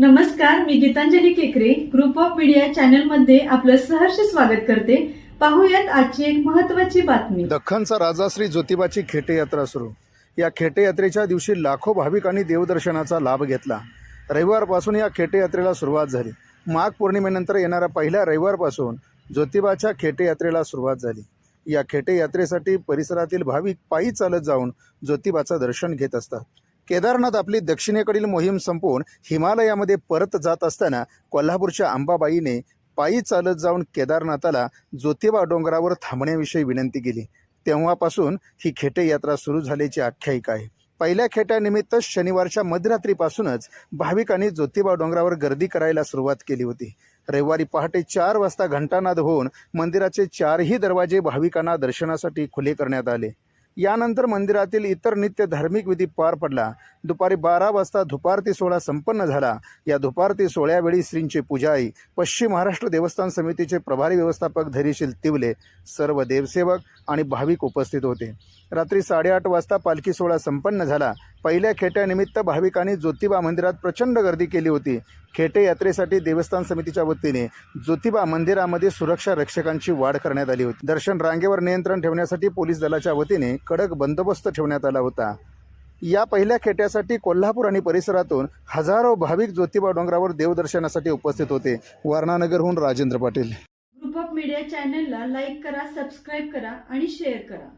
नमस्कार मी गीतांजली केकरे. Group of media चॅनलमध्ये आपलं सहर्ष स्वागत करते. पाहूयात आजची एक महत्वाची बातमी. दख्खनचा राजा श्री ज्योतिबाची खेटे यात्रा सुरू. या खेटे यात्रेच्या दिवशी लाखो भाविकांनी देवदर्शनाचा लाभ घेतला. रविवारपासून या खेटे यात्रेला सुरुवात झाली. माघ पौर्णिमेनंतर येणाऱ्या पहिल्या रविवारपासून ज्योतिबाच्या खेटे यात्रेला सुरुवात झाली. या खेटे यात्रेसाठी परिसरातील भाविक पायी चालत जाऊन ज्योतिबाचं दर्शन घेत असतात. केदारनाथ आपली दक्षिणेकडील मोहीम संपवून हिमालयामध्ये परत जात असताना कोल्हापूरच्या अंबाबाईने पायी चालत जाऊन केदारनाथाला ज्योतिबा डोंगरावर थांबण्याविषयी विनंती केली. तेव्हापासून ही खेटे यात्रा सुरू झाल्याची आख्यायिका आहे. पहिल्या खेट्यानिमित्त शनिवारच्या मध्यरात्रीपासूनच भाविकांनी ज्योतिबा डोंगरावर गर्दी करायला सुरुवात केली होती. रविवारी पहाटे चार वाजता घंटानाद होऊन मंदिराचे चारही दरवाजे भाविकांना दर्शनासाठी खुले करण्यात आले. यानंतर मंदिरातील इतर नित्य धार्मिक विधी पार पडला. दुपारी बारा वाजता धुपारती सोहळा संपन्न झाला. या धुपारती सोहळ्यावेळी श्रींचे पुजारी पश्चिम महाराष्ट्र देवस्थान समितीचे प्रभारी व्यवस्थापक धैर्यशील तिवले सर्व देवसेवक आणि भाविक उपस्थित होते. रात्री साडेआठ वाजता पालखी सोहळा संपन्न झाला. पहिल्या खेट्यानिमित्त भाविकांनी ज्योतिबा मंदिरात प्रचंड गर्दी केली होती. खेटे यात्रेसाठी देवस्थान समितीच्या वतीने ज्योतिबा मंदिरामध्ये सुरक्षा रक्षकांची वाढ करण्यात आली होती. दर्शन रांगेवर नियंत्रण ठेवण्यासाठी पोलीस दलाच्या वतीने कडक बंदोबस्त ठेवण्यात आला होता. या पहिल्या खेट्यासाठी कोल्हापूर आणि परिसरातून हजारो भाविक ज्योतिबा डोंगरावर देवदर्शनासाठी उपस्थित होते. वारणानगरहून Rajendra Patil. Group of media चॅनलला लाईक करा सबस्क्राईब करा आणि शेअर करा.